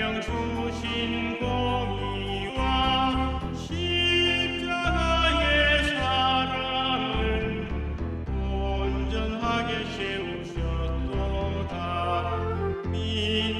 영 주신, 보 미와 십자 가의 사과 는온 전하 게 세우셨도다. 민